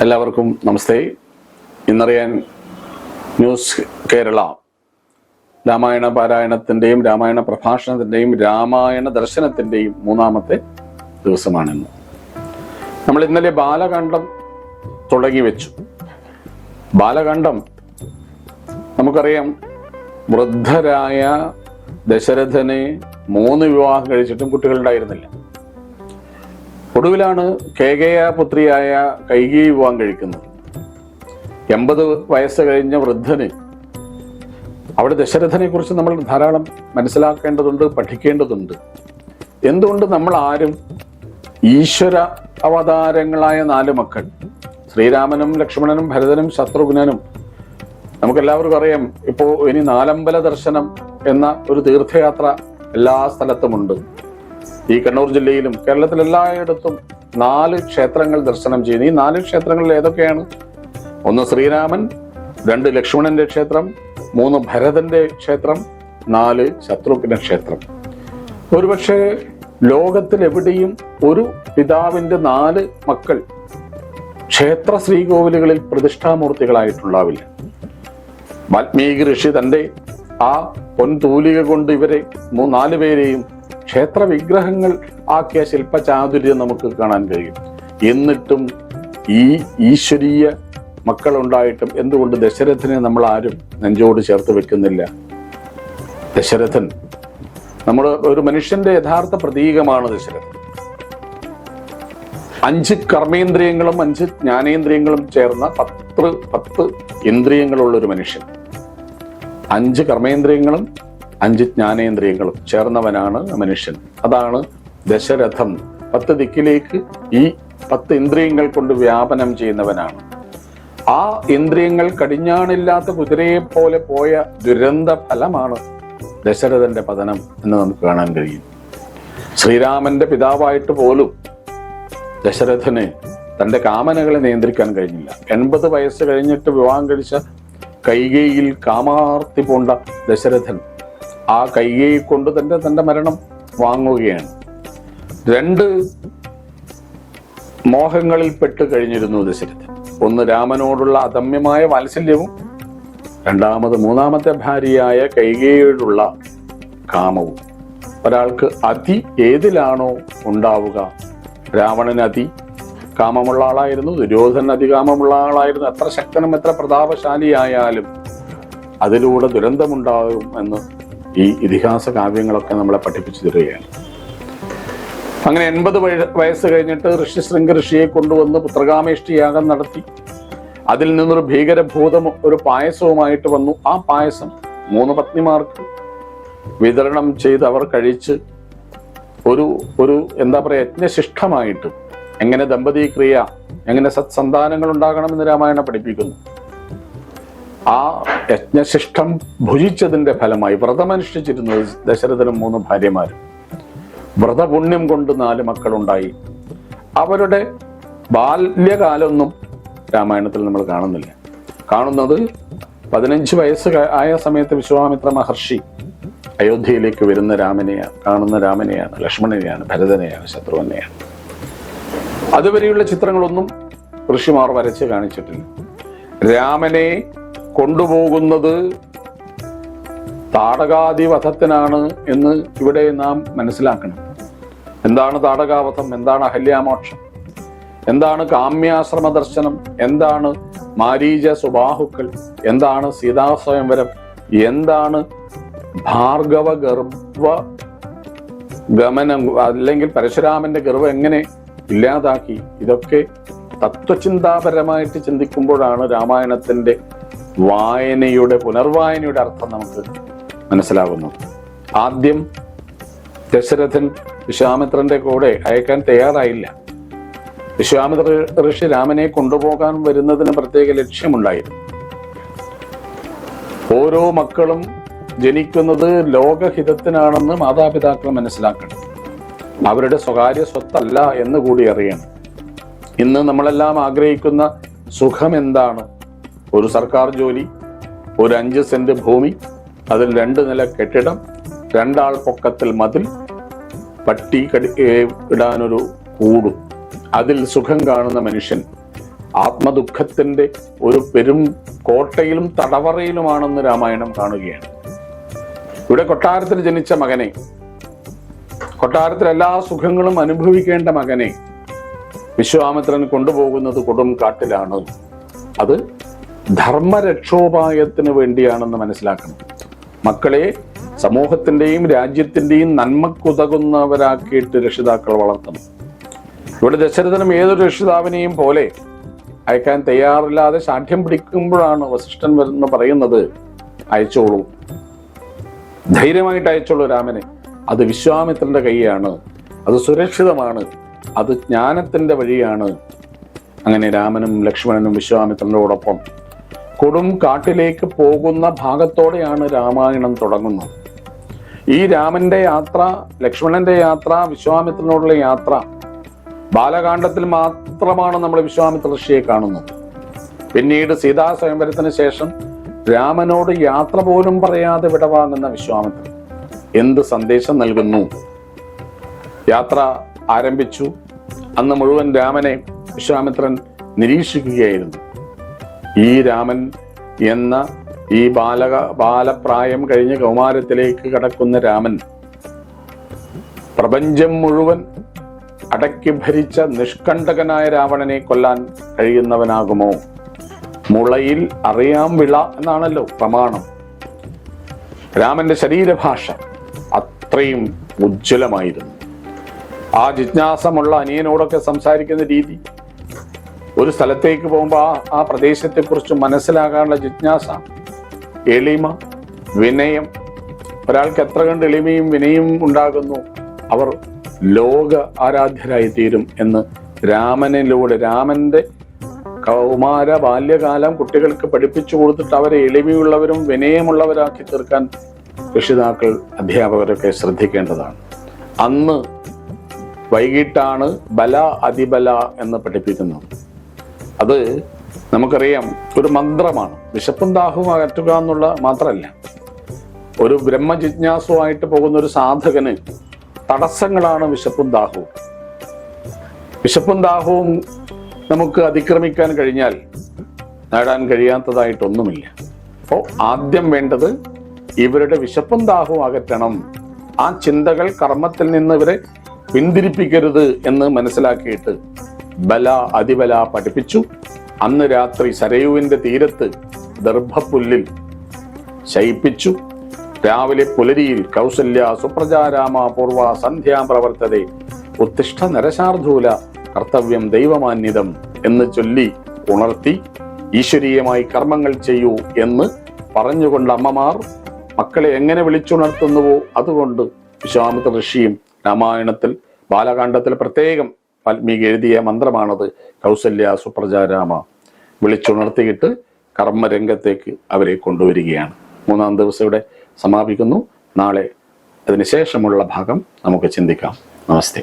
എല്ലാവർക്കും നമസ്തേ. ഇന്നറിയാൻ ന്യൂസ് കേരള. രാമായണ പാരായണത്തിന്റെയും രാമായണ പ്രഭാഷണത്തിന്റെയും രാമായണ ദർശനത്തിന്റെയും മൂന്നാമത്തെ ദിവസമാണിന്ന്. നമ്മൾ ഇന്നലെ ബാലകണ്ഠം തുടങ്ങി വെച്ചു. ബാലകണ്ഠം നമുക്കറിയാം വൃദ്ധരായ ദശരഥനെ മൂന്ന് വിവാഹം കഴിച്ചിട്ടും കുട്ടികളുണ്ടായിരുന്നില്ല ഒടുവിലാണ് കേകയ പുത്രിയായ കൈകി വിവാഹം കഴിക്കുന്നത്. എൺപത് വയസ്സ് കഴിഞ്ഞ വൃദ്ധന് അവിടെ ദശരഥനെ കുറിച്ച് നമ്മൾ ധാരാളം മനസ്സിലാക്കേണ്ടതുണ്ട് പഠിക്കേണ്ടതുണ്ട്. എന്തുകൊണ്ട് നമ്മൾ ആരും ഈശ്വര അവതാരങ്ങളായ നാല് മക്കൾ ശ്രീരാമനും ലക്ഷ്മണനും ഭരതനും ശത്രുഘ്നനും നമുക്കെല്ലാവർക്കും അറിയാം ഇപ്പോൾ ഇനി നാലമ്പല ദർശനം എന്ന ഒരു തീർത്ഥയാത്ര എല്ലാ സ്ഥലത്തുമുണ്ട്. ഈ കണ്ണൂർ ജില്ലയിലും കേരളത്തിൽ എല്ലായിടത്തും നാല് ക്ഷേത്രങ്ങൾ ദർശനം ചെയ്യുന്നു. ഈ നാല് ക്ഷേത്രങ്ങളിൽ ഏതൊക്കെയാണ്? ഒന്ന് ശ്രീരാമൻ രണ്ട് ലക്ഷ്മണന്റെ ക്ഷേത്രം മൂന്ന് ഭരതന്റെ ക്ഷേത്രം നാല് ശത്രുഘ്ന ക്ഷേത്രം. ഒരുപക്ഷെ ലോകത്തിൽ എവിടെയും ഒരു പിതാവിന്റെ നാല് മക്കൾ ക്ഷേത്ര ശ്രീകോവിലുകളിൽ പ്രതിഷ്ഠാമൂർത്തികളായിട്ടുണ്ടാവില്ല. വാൽമീകി ഋഷി തന്റെ ആ പൊൻതൂലിക കൊണ്ട് ഇവരെ മൂ- നാല് പേരെയും ക്ഷേത്ര വിഗ്രഹങ്ങൾ ആക്കിയ ശില്പചാതുര്യം നമുക്ക് കാണാൻ കഴിയും. എന്നിട്ടും ഈ ഈശ്വരീയ മക്കളുണ്ടായിട്ടും എന്തുകൊണ്ട് ദശരഥനെ നമ്മൾ ആരും നെഞ്ചോട് ചേർത്ത് വെക്കുന്നില്ല? ദശരഥൻ നമ്മൾ ഒരു മനുഷ്യന്റെ യഥാർത്ഥ പ്രതീകമാണ് ദശരഥൻ. അഞ്ച് കർമ്മേന്ദ്രിയങ്ങളും അഞ്ച് ജ്ഞാനേന്ദ്രിയങ്ങളും ചേർന്ന പത്ത് പത്ത് ഇന്ദ്രിയങ്ങളുള്ള ഒരു മനുഷ്യൻ. അഞ്ച് കർമ്മേന്ദ്രിയങ്ങളും അഞ്ച് ജ്ഞാനേന്ദ്രിയങ്ങളും ചേർന്നവനാണ് മനുഷ്യൻ. അതാണ് ദശരഥം പത്ത് ദിക്കിലേക്ക് ഈ പത്ത് ഇന്ദ്രിയങ്ങൾ കൊണ്ട് വ്യാപനം ചെയ്യുന്നവനാണ്. ആ ഇന്ദ്രിയങ്ങൾ കടിഞ്ഞാണില്ലാത്ത കുതിരയെ പോലെ പോയ ദുരന്ത ഫലമാണ് ദശരഥന്റെ പതനം എന്ന് നമുക്ക് കാണാൻ കഴിയും. ശ്രീരാമന്റെ പിതാവായിട്ട് പോലും ദശരഥന് തന്റെ കാമനകളെ നിയന്ത്രിക്കാൻ കഴിഞ്ഞില്ല. എൺപത് വയസ്സ് കഴിഞ്ഞിട്ട് വിവാഹം കഴിച്ച കൈകയിൽ കാമാർത്തി പോണ്ട ദശരഥൻ ആ കൈകൈ കൊണ്ട് തന്നെ തന്റെ മരണം വാങ്ങുകയാണ്. രണ്ട് മോഹങ്ങളിൽ പെട്ട് കഴിഞ്ഞിരുന്നു ദശരഥൻ ഒന്ന് രാമനോടുള്ള അദമ്യമായ വാത്സല്യവും രണ്ടാമത് മൂന്നാമത്തെ ഭാര്യയായ കൈകയോടുള്ള കാമവും. ഒരാൾക്ക് അതി ഏതിലാണോ ഉണ്ടാവുക? രാവണൻ അതി കാമമുള്ള ആളായിരുന്നു ദുര്യോധനൻ അതികാമമുള്ള ആളായിരുന്നു. എത്ര ശക്തനും എത്ര പ്രതാപശാലിയായാലും അതിലൂടെ ദുരന്തമുണ്ടാകും എന്ന് ഈ ഇതിഹാസ കാവ്യങ്ങളൊക്കെ നമ്മളെ പഠിപ്പിച്ചു തരികയാണ്. അങ്ങനെ എൺപത് വയസ്സ് കഴിഞ്ഞിട്ട് ഋഷി ശൃംഗ ഋഷിയെ കൊണ്ടുവന്ന് പുത്രകാമേഷ്ടി യാഗം നടത്തി. അതിൽ നിന്നൊരു ഭീകരഭൂതം ഒരു പായസവുമായിട്ട് വന്നു. ആ പായസം മൂന്ന് പത്നിമാർക്ക് വിതരണം ചെയ്ത് അവർ കഴിച്ച് ഒരു ഒരു എന്താ പറയുക യജ്ഞശിഷ്ടമായിട്ട് എങ്ങനെ ദമ്പതി ക്രിയ എങ്ങനെ സത്സന്താനങ്ങൾ ഉണ്ടാകണമെന്ന് രാമായണം പഠിപ്പിക്കുന്നു. ആ യജ്ഞശിഷ്ടം ഭുജിച്ചതിന്റെ ഫലമായി വ്രതമനുഷ്ഠിച്ചിരുന്നത് ദശരഥനും മൂന്ന് ഭാര്യമാരും. വ്രതപുണ്യം കൊണ്ട് നാല് മക്കളുണ്ടായി. അവരുടെ ബാല്യകാലമൊന്നും രാമായണത്തിൽ നമ്മൾ കാണുന്നില്ല. കാണുന്നത് പതിനഞ്ച് വയസ്സ് ആയ സമയത്ത് വിശ്വാമിത്ര മഹർഷി അയോധ്യയിലേക്ക് വരുന്ന രാമനെയാണ് കാണുന്ന രാമനെയാണ് ലക്ഷ്മണനെയാണ് ഭരതനെയാണ് ശത്രുവിനെയാണ്. അതുവരെയുള്ള ചിത്രങ്ങളൊന്നും ഋഷിമാർ വരച്ച് കാണിച്ചിട്ടില്ല. രാമനെ കൊണ്ടുപോകുന്നത് താടകാതിവധത്തിനാണ് എന്ന് ഇവിടെ നാം മനസ്സിലാക്കണം. എന്താണ് താടകാവധം എന്താണ് അഹല്യാമോക്ഷം? എന്താണ് കാമ്യാശ്രമ ദർശനം? എന്താണ് മാരീജ സുബാഹുക്കൾ എന്താണ് സീതാസ്വയംവരം? എന്താണ് ഭാർഗവ ഗർഭ ഗമനം? അല്ലെങ്കിൽ പരശുരാമന്റെ ഗർഭം എങ്ങനെ ഇല്ലാതാക്കി? ഇതൊക്കെ തത്വചിന്താപരമായിട്ട് ചിന്തിക്കുമ്പോഴാണ് രാമായണത്തിന്റെ വായനയുടെ പുനർവായനയുടെ അർത്ഥം നമുക്ക് മനസ്സിലാകുന്നു ആദ്യം ദശരഥൻ വിശ്വാമിത്രന്റെ കൂടെ അയക്കാൻ തയ്യാറായില്ല. വിശ്വാമിത്ര ഋഷി രാമനെ കൊണ്ടുപോകാൻ വരുന്നതിന് പ്രത്യേക ലക്ഷ്യമുണ്ടായിരുന്നു ഓരോ മക്കളും ജനിക്കുന്നത് ലോകഹിതത്തിനാണെന്ന് മാതാപിതാക്കൾ മനസ്സിലാക്കണം. അവരുടെ സ്വകാര്യ സ്വത്തല്ല എന്ന് കൂടി അറിയണം. ഇന്ന് നമ്മളെല്ലാം ആഗ്രഹിക്കുന്ന സുഖം എന്താണ്? ഒരു സർക്കാർ ജോലി ഒരു അഞ്ച് സെന്റ് ഭൂമി അതിൽ രണ്ട് നില കെട്ടിടം രണ്ടാൾ പൊക്കത്തിൽ മതിൽ പട്ടി കടി ഇടാനൊരു കൂടും. അതിൽ സുഖം കാണുന്ന മനുഷ്യൻ. ആത്മദുഃഖത്തിന്റെ ഒരു പെരും കോട്ടയിലും തടവറയിലുമാണെന്ന് രാമായണം കാണുകയാണ്. ഇവിടെ കൊട്ടാരത്തിൽ ജനിച്ച മകനെ കൊട്ടാരത്തിൽ എല്ലാ സുഖങ്ങളും അനുഭവിക്കേണ്ട മകനെ വിശ്വാമിത്രൻ കൊണ്ടുപോകുന്നത് കൊടും കാട്ടിലാണ്. അത് ധർമ്മരക്ഷോപായത്തിന് വേണ്ടിയാണെന്ന് മനസ്സിലാക്കണം. മക്കളെ സമൂഹത്തിന്റെയും രാജ്യത്തിന്റെയും നന്മക്കുതകുന്നവരാക്കിയിട്ട് രക്ഷിതാക്കൾ വളർത്തണം. ഇവിടെ ദശരഥനും ഏതൊരു രക്ഷിതാവിനെയും പോലെ അയക്കാൻ തയ്യാറില്ലാതെ ശാഠ്യം പിടിക്കുമ്പോഴാണ് വസിഷ്ഠൻ വരുന്ന പറയുന്നത് അയച്ചോളൂ. ധൈര്യമായിട്ട് അയച്ചോളൂ രാമനെ. അത് വിശ്വാമിത്രന്റെ കൈയാണ്. അത് സുരക്ഷിതമാണ്. അത് ജ്ഞാനത്തിന്റെ വഴിയാണ്. അങ്ങനെ രാമനും ലക്ഷ്മണനും വിശ്വാമിത്രനോടൊപ്പം കൊടും കാട്ടിലേക്ക് പോകുന്ന ഭാഗത്തോടെയാണ് രാമായണം തുടങ്ങുന്നത്. ഈ രാമന്റെ യാത്ര ലക്ഷ്മണന്റെ യാത്ര വിശ്വാമിത്രനോടുള്ള യാത്ര ബാലകാണ്ഡത്തിൽ മാത്രമാണ് നമ്മൾ വിശ്വാമിത്ര ഋഷിയെ കാണുന്നത്. പിന്നീട് സീതാ സ്വയംവരത്തിന് ശേഷം രാമനോട് യാത്ര പോലും പറയാതെ വിടവാങ്ങുന്ന വിശ്വാമിത്രൻ എന്ത് സന്ദേശം നൽകുന്നു? യാത്ര ആരംഭിച്ചു. അന്ന് മുഴുവൻ രാമനെ വിശ്വാമിത്രൻ നിരീക്ഷിക്കുകയായിരുന്നു. ഈ രാമൻ എന്ന ഈ ബാലക ബാലപ്രായം കഴിഞ്ഞ് കൗമാരത്തിലേക്ക് കടക്കുന്ന രാമൻ പ്രപഞ്ചം മുഴുവൻ അടക്കി ഭരിച്ച നിഷ്കണ്ടകനായ രാവണനെ കൊല്ലാൻ കഴിയുന്നവനാകുമോ? മുളയിൽ അറിയാം വിള എന്നാണല്ലോ പ്രമാണം. രാമന്റെ ശരീരഭാഷ അത്രയും ഉജ്ജ്വലമായിരുന്നു. ആ ജിജ്ഞാസമുള്ള അനിയനോടൊക്കെ സംസാരിക്കുന്ന രീതി ഒരു സ്ഥലത്തേക്ക് പോകുമ്പോൾ ആ ആ പ്രദേശത്തെക്കുറിച്ച് മനസ്സിലാകാനുള്ള ജിജ്ഞാസ എളിമ വിനയം. ഒരാൾക്ക് എത്ര കണ്ട് എളിമയും വിനയും ഉണ്ടാകുന്നു അവർ ലോക ആരാധ്യരായി തീരും എന്ന് രാമനിലൂടെ രാമന്റെ കൗമാര ബാല്യകാലം കുട്ടികൾക്ക് പഠിപ്പിച്ചു കൊടുത്തിട്ട് അവരെ എളിമയുള്ളവരും വിനയമുള്ളവരാക്കി തീർക്കാൻ രക്ഷിതാക്കൾ അധ്യാപകരൊക്കെ ശ്രദ്ധിക്കേണ്ടതാണ്. അന്ന് വൈകിട്ടാണ് ബല അതിബല എന്ന് പഠിപ്പിക്കുന്നത്. അത് നമുക്കറിയാം ഒരു മന്ത്രമാണ്. വിശപ്പും ദാഹവും അകറ്റുക എന്നുള്ള മാത്രമല്ല ഒരു ബ്രഹ്മജിജ്ഞാസുവായിട്ട് പോകുന്ന ഒരു സാധകന് തടസ്സങ്ങളാണ് വിശപ്പും ദാഹവും. വിശപ്പും ദാഹവും നമുക്ക് അതിക്രമിക്കാൻ കഴിഞ്ഞാൽ നേടാൻ കഴിയാത്തതായിട്ടൊന്നുമില്ല. അപ്പോൾ ആദ്യം വേണ്ടത് ഇവരുടെ വിശപ്പും ദാഹവും അകറ്റണം. ആ ചിന്തകൾ കർമ്മത്തിൽ നിന്ന് ഇവരെ പിന്തിരിപ്പിക്കരുത് എന്ന് മനസ്സിലാക്കിയിട്ട് ബല അതിബല പഠിപ്പിച്ചു. അന്ന് രാത്രി സരയുവിന്റെ തീരത്ത് ദർഭപ്പുല്ലിൽ ശയിപ്പിച്ചു. രാവിലെ പുലരിയിൽ കൗസല്യ സുപ്രജാരാമ പൂർവ സന്ധ്യാ പ്രവർത്തതെ ഉത്തിഷ്ഠ നരശാർധൂല കർത്തവ്യം ദൈവമാന്യതം എന്ന് ചൊല്ലി ഉണർത്തി ഈശ്വരീയമായി കർമ്മങ്ങൾ ചെയ്യൂ എന്ന് പറഞ്ഞുകൊണ്ട് അമ്മമാർ മക്കളെ എങ്ങനെ വിളിച്ചുണർത്തുന്നുവോ അതുകൊണ്ട് വിശ്വാമിത്ര ഋഷിയും രാമായണത്തിൽ ബാലകാണ്ഡത്തിൽ പ്രത്യേകം വാൽമീകി എഴുതിയ മന്ത്രമാണത് കൗസല്യ സുപ്രജാരാമ. വിളിച്ചുണർത്തിയിട്ട് കർമ്മരംഗത്തേക്ക് അവരെ കൊണ്ടുവരികയാണ്. മൂന്നാം ദിവസം ഇവിടെ സമാപിക്കുന്നു. നാളെ അതിനുശേഷമുള്ള ഭാഗം നമുക്ക് ചിന്തിക്കാം. നമസ്തേ.